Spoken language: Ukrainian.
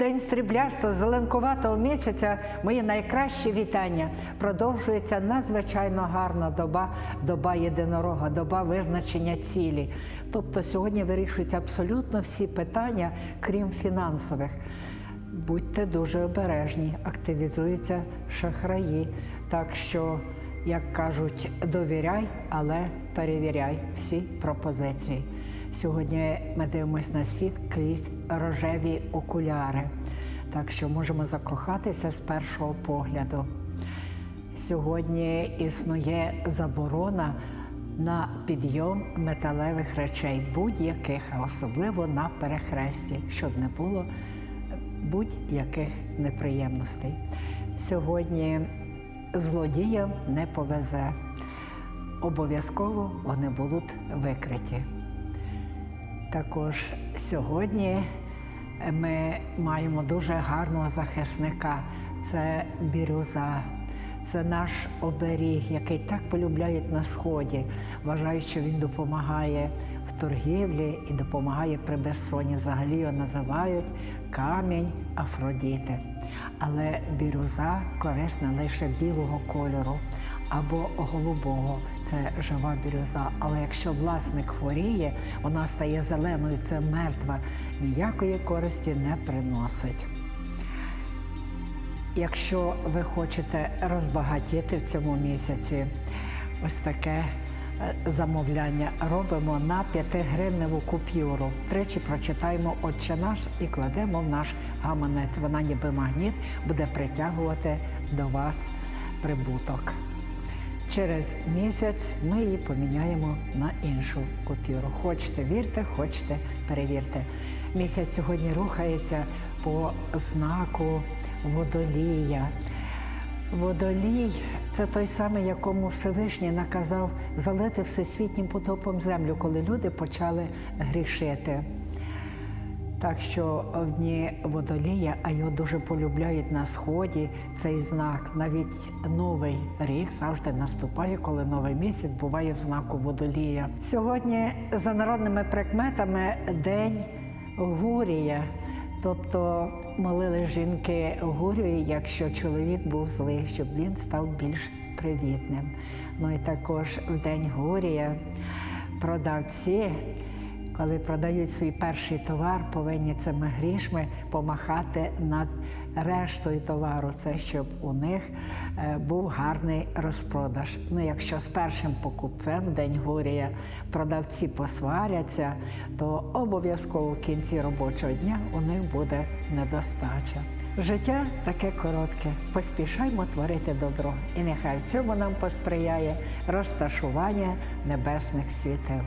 день сріблястого зеленкуватого місяця мої найкращі вітання. Продовжується надзвичайно гарна доба, доба єдинорога, доба визначення цілі. Тобто сьогодні вирішуються абсолютно всі питання, крім фінансових. Будьте дуже обережні, активізуються шахраї. Так що, як кажуть, довіряй, але перевіряй всі пропозиції. Сьогодні ми дивимося на світ крізь рожеві окуляри, так що можемо закохатися з першого погляду. Сьогодні існує заборона на підйом металевих речей, будь-яких, а особливо на перехресті, щоб не було будь-яких неприємностей. Сьогодні злодіям не повезе. Обов'язково вони будуть викриті. Також сьогодні ми маємо дуже гарного захисника. Це бірюза. Це наш оберіг, який так полюбляють на сході. Вважають, що він допомагає в торгівлі і допомагає при безсонні. Взагалі його називають камінь Афродіти. Але бірюза корисна лише білого кольору або голубого. Це жива бірюза. Але якщо власник хворіє, вона стає зеленою, це мертва, ніякої користі не приносить. Якщо ви хочете розбагатіти в цьому місяці, ось таке е, замовляння робимо на 5-гривневу купюру. Тричі прочитаємо Отче наш і кладемо в наш гаманець. Вона ніби магніт буде притягувати до вас прибуток. Через місяць ми її поміняємо на іншу купюру. Хочете вірте, хочете перевірте. Місяць сьогодні рухається по знаку водолія. Водолій це той самий, якому Всевишній наказав залити всесвітнім потопом землю, коли люди почали грішити. Так що в дні водолія, а його дуже полюбляють на сході цей знак. Навіть новий рік завжди наступає, коли новий місяць буває в знаку водолія. Сьогодні за народними прикметами день Гурія. Тобто молили жінки Гурію, якщо чоловік був злий, щоб він став більш привітним. Ну і також в день Гурія продавці коли продають свій перший товар, повинні цими грішми помахати над рештою товару. Це щоб у них е, був гарний розпродаж. Ну, якщо з першим покупцем в день Гурія продавці посваряться, то обов'язково в кінці робочого дня у них буде недостача. Життя таке коротке. Поспішаймо творити добро. І нехай в цьому нам посприяє розташування небесних світил.